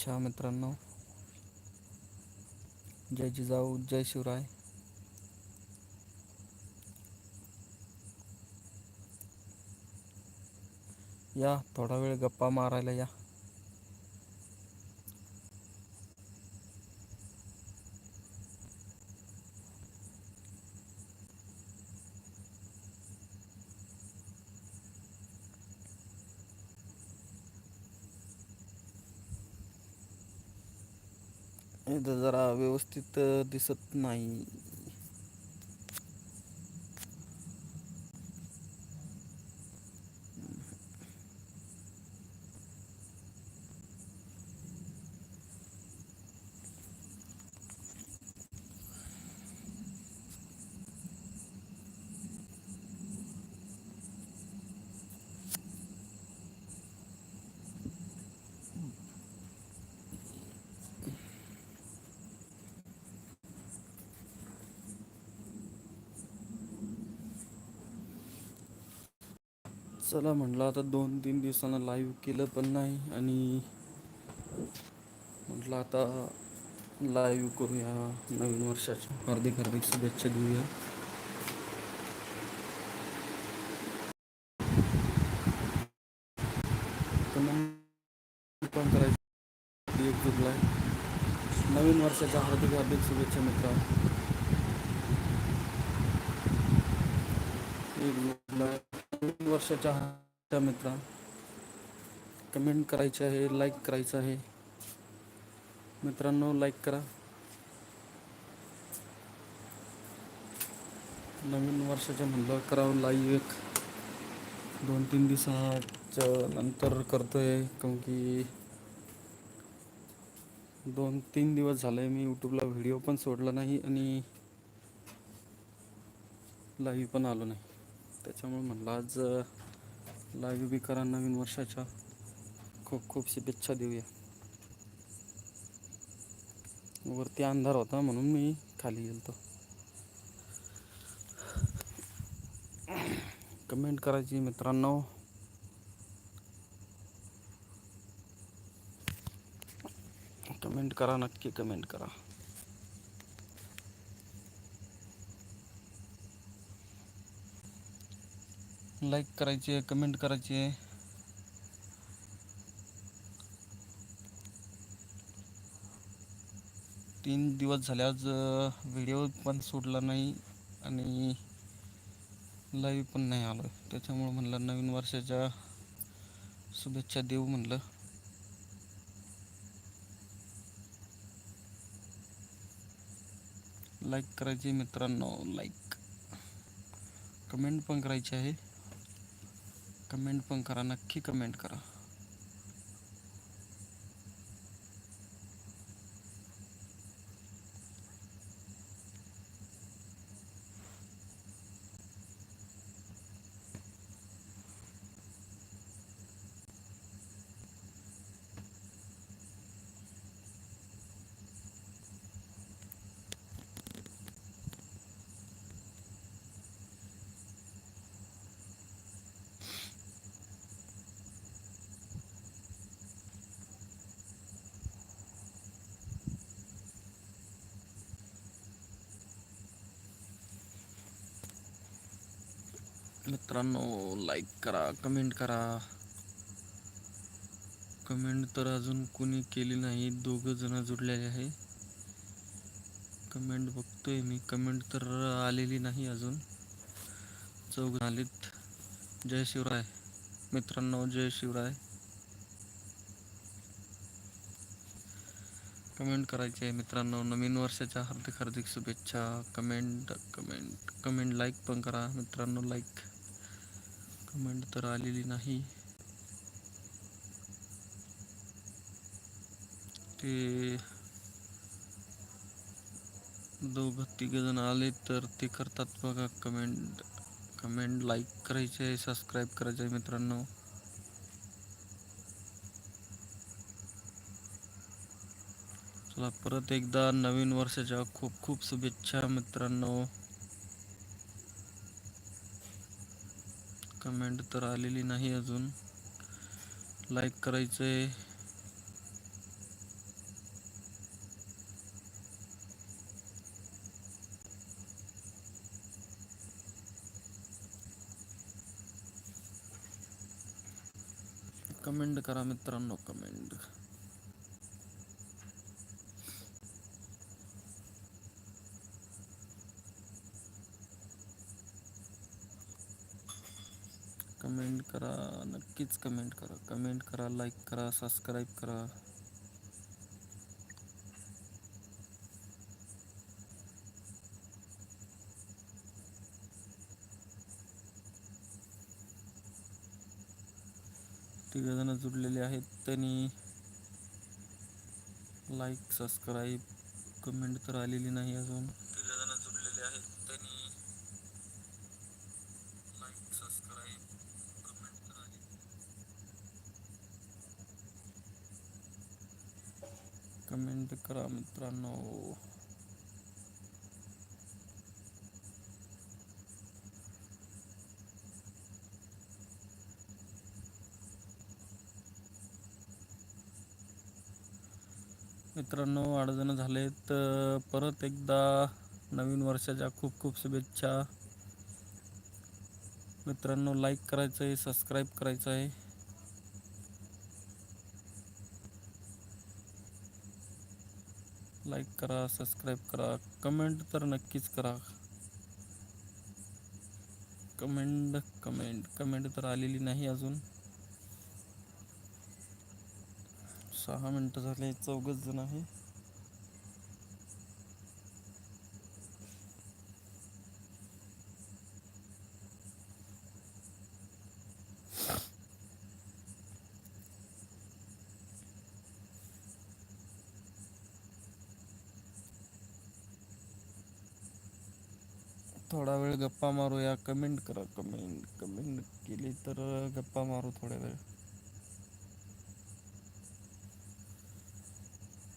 अच्छा मित्रांनो. जय जिजाऊ जय शिवराय. या थोडा वेळ गप्पा मारायला या. इथं जरा व्यवस्थित दिसत नाही. चला म्हटलं आता दोन तीन दिवसांना लाईव्ह केलं पण नाही आणि म्हटलं आता लाईव्ह करूया नवीन वर्षाच्या. हार्दिक हार्दिक शुभेच्छा देऊया. कमेंट पण करायचं. नवीन वर्षाच्या हार्दिक हार्दिक शुभेच्छा मित्रा एक जुगला नवीन वर्षाच्या मित्रा. कमेंट करायचे आहे लाईक करायचं आहे. मित्रांनो लाईक करा. नवीन वर्षाच्या म्हणलं करावं लाईव्ह एक. दोन तीन दिवसाच्या नंतर करतोय कारण की दोन तीन दिवस झाले मी यूट्यूबला व्हिडिओ पण सोडला नाही आणि लाईव्ह पण आलो नाही. त्याच्यामुळे म्हणलं आज लाईव्ह बी करा नवीन वर्षाच्या. खूप खूप शुभेच्छा देऊया. वरती अंधार होता म्हणून मी खाली गेलतो. कमेंट करायची मित्रांनो. कमेंट करा, नक्की कमेंट करा. लाईक करायचे कमेंट करायचे. तीन दिवस झाले आज व्हिडिओ पण सोडला नाही आणि लाईव्ह पण नाही आलो त्याच्यामुळं म्हणलं नवीन वर्षाच्या शुभेच्छा देऊ म्हणलं. लाईक करायची मित्रांनो लाईक कमेंट पण करायची आहे. कमेंट पण करा नक्की कमेंट करा. मित्रांनो लाईक करा कमेंट करा. कमेंट तर अजून कोणी केली नाही दोघं जण जुडलेले आहे. कमेंट बघतोय मी. कमेंट तर आलेली नाही अजून. चौघ आलीत. जय शिवराय. मित्रांनो जय शिवराय. कमेंट करायची आहे मित्रांनो नवीन वर्षाच्या हार्दिक हार्दिक शुभेच्छा. कमेंट कमेंट कमेंट लाईक पण करा मित्रांनो लाईक कमेंट तर आलेली नाही. ते दोघं तिघ जण आले तर ते करतात बघा कमेंट. कमेंट लाईक करायचे आहे सबस्क्राईब करायचे आहे मित्रांनो. चला परत एकदा नवीन वर्षाच्या खूप खूप शुभेच्छा मित्रांनो. कमेंट तर आलेली नाही अजून. लाईक करायचं आहे कमेंट करा मित्रांनो कमेंट कमेंट करा नक्कीच कमेंट करा. कमेंट करा लाईक करा सबस्क्राईब करा. तिघजण जुडलेले आहेत त्यांनी. लाईक सबस्क्राईब कमेंट तर आलेली नाही अजून तिघजण जुडलेले आहेत त्यांनी लाईक सबस्क्राईब कमेंट तर आली कमेंट करा मित्रांनो मित्रांनो आठ जण परत एकदा नवीन वर्षाच्या खूप खूप शुभेच्छा. मित्रांनो लाईक करायचं आहे सबस्क्राईब करायचं आहे लाईक करा सबस्क्राईब करा कमेंट तर नक्कीच करा. कमेंट कमेंट कमेंट तर आलेली नाही अजून. सहा मिनटं झाले चौघच जण आहे. थोडा वेळ गप्पा मारूया. कमेंट करा. कमेंट कमेंट केली तर गप्पा मारू थोड्या वेळ.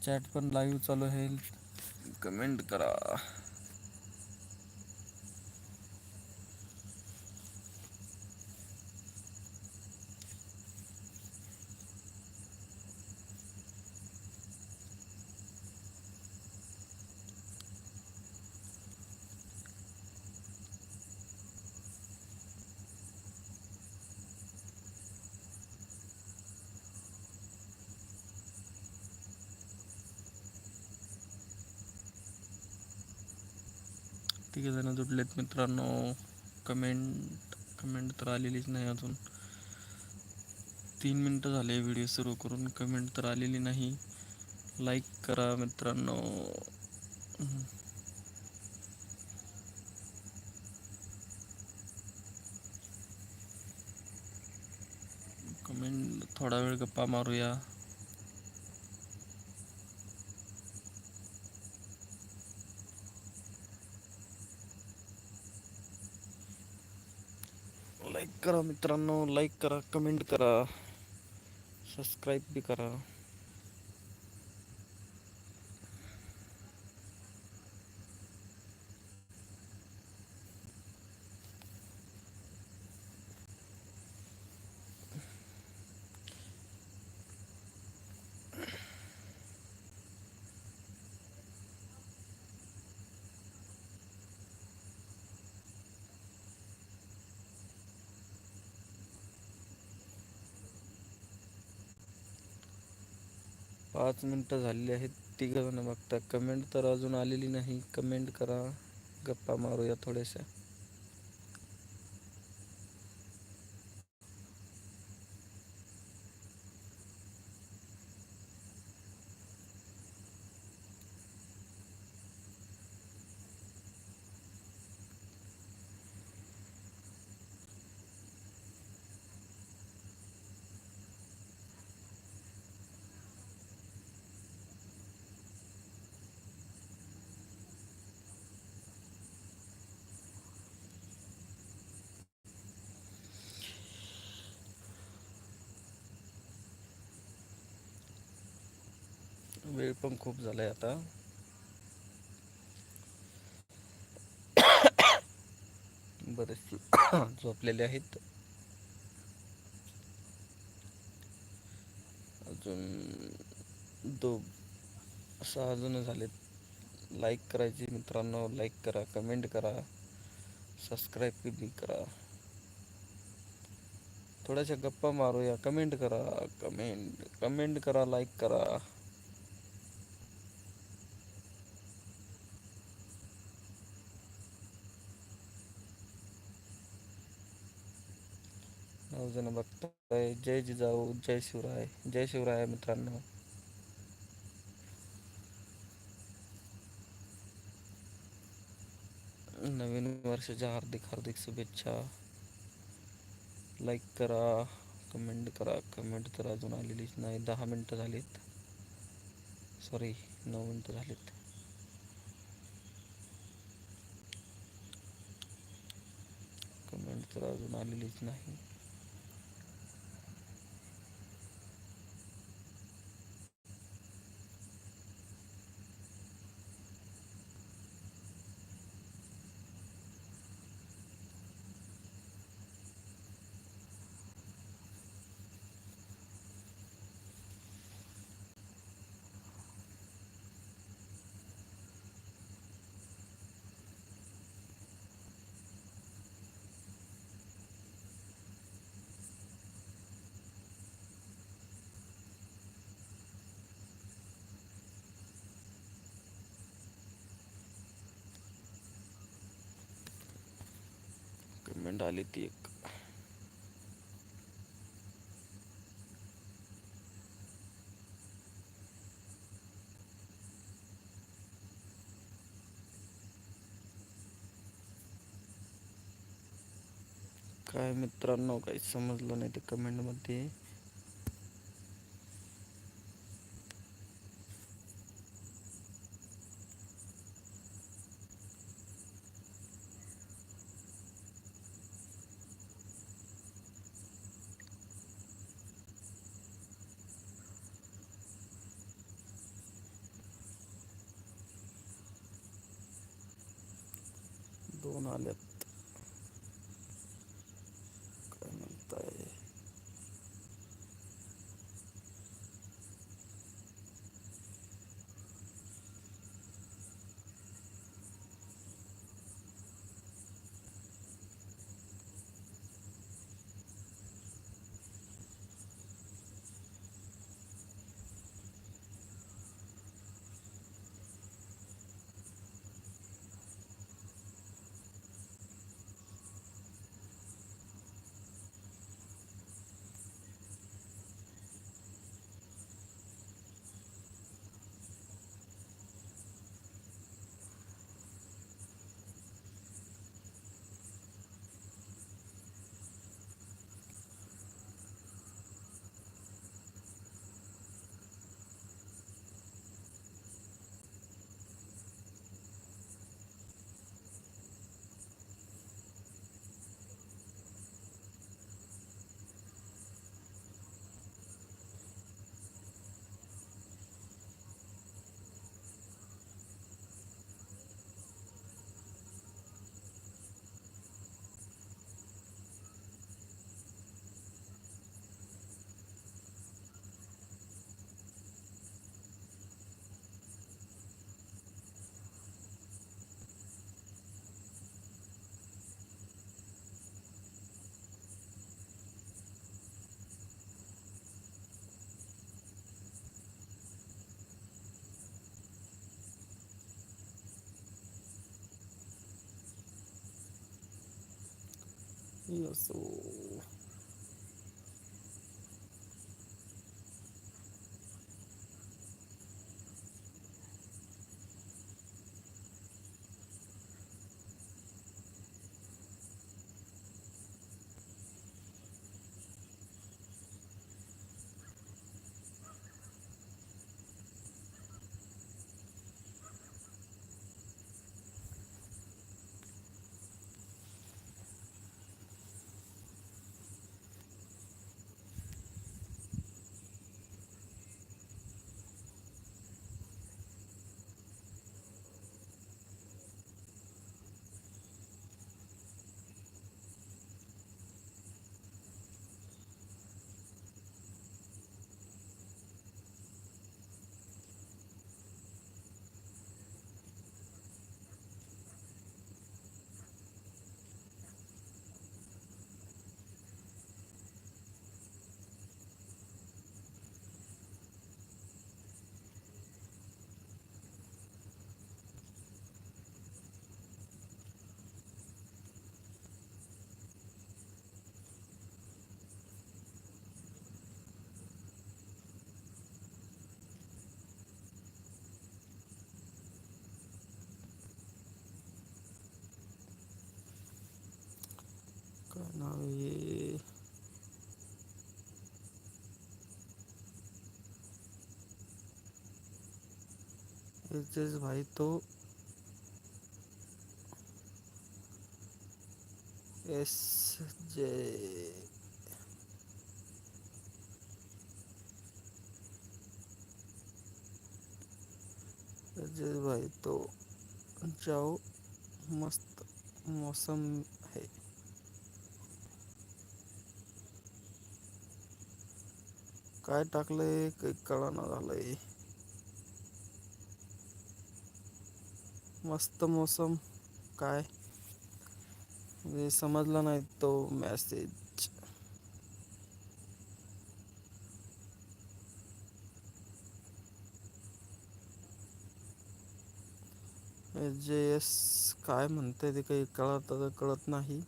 चॅट पण लाईव्ह चालू आहे कमेंट करा. तिघ जण जुडलेत मित्रांनो. कमेंट कमेंट तर आलेलीच नाही अजून. तीन मिनटं झाले व्हिडिओ सुरू करून कमेंट तर आलेली नाही. लाईक करा मित्रांनो. कमेंट थोडा वेळ गप्पा मारूया लाईक करा मित्रांनो लाईक करा कमेंट करा सबस्क्राईब बी करा. पाच मिनटं झालेली आहेत. तिघं जण बघता कमेंट तर अजून आलेली नाही. कमेंट करा. गप्पा मारूया थोड्याशा. वेळ पण खूप झाला आहे आता. बरेच झोपलेले आहेत. अजून दो सहा जण झालेत. लाईक करायची मित्रांनो लाईक करा कमेंट करा सबस्क्राईब बी करा. थोड्याशा गप्पा मारूया कमेंट करा कमेंट कमेंट करा लाईक करा. नऊ जण बघताय. जय जिजाऊ, जय शिवराय जय शिवराय मित्रांनो. नवीन वर्षाच्या हार्दिक हार्दिक शुभेच्छा. लाईक करा कमेंट करा. कमेंट अजून आलेलीच नाही. दहा मिनटं सॉरी नऊ मिनटं कमेंट अजून आलेलीच नाही. आली ती एक. काय मित्रांनो काही समजलं नाही ते कमेंटमध्ये दोन आल्यात. you so नाव हे एच एस भाई तो एस जे एच एस भाई तो जाओ मस्त मौसम काय टाकलंय? काही कळाना झालंय. मस्त मौसम. काय? म्हणजे समजला नाही तो मॅसेज एस जे एस काय म्हणतंय ते काही कळत कळत नाही.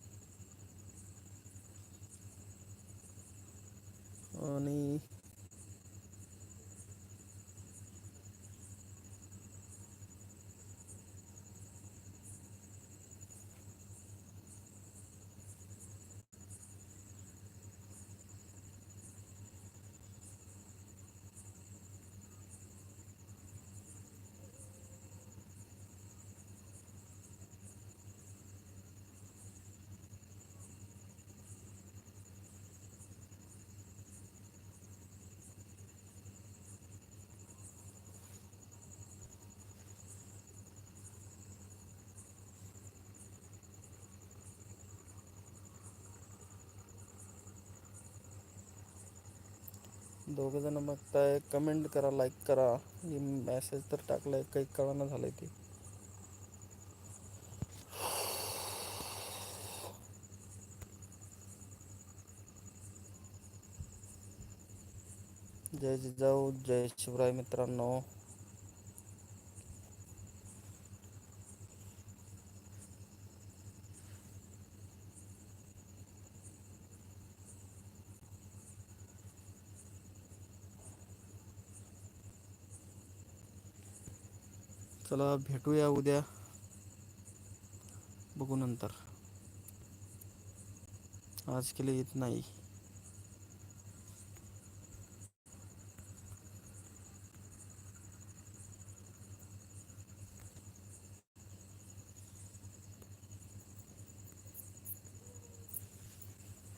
दोघं जण बघताय कमेंट करा लाइक करा. हे मेसेज तर टाकलाय, काही कळना झालंय ते. जय जिजाऊ, जय शिवराय मित्रांनो. चला भेटूया उद्या. बघू नंतर. आज केले येत नाही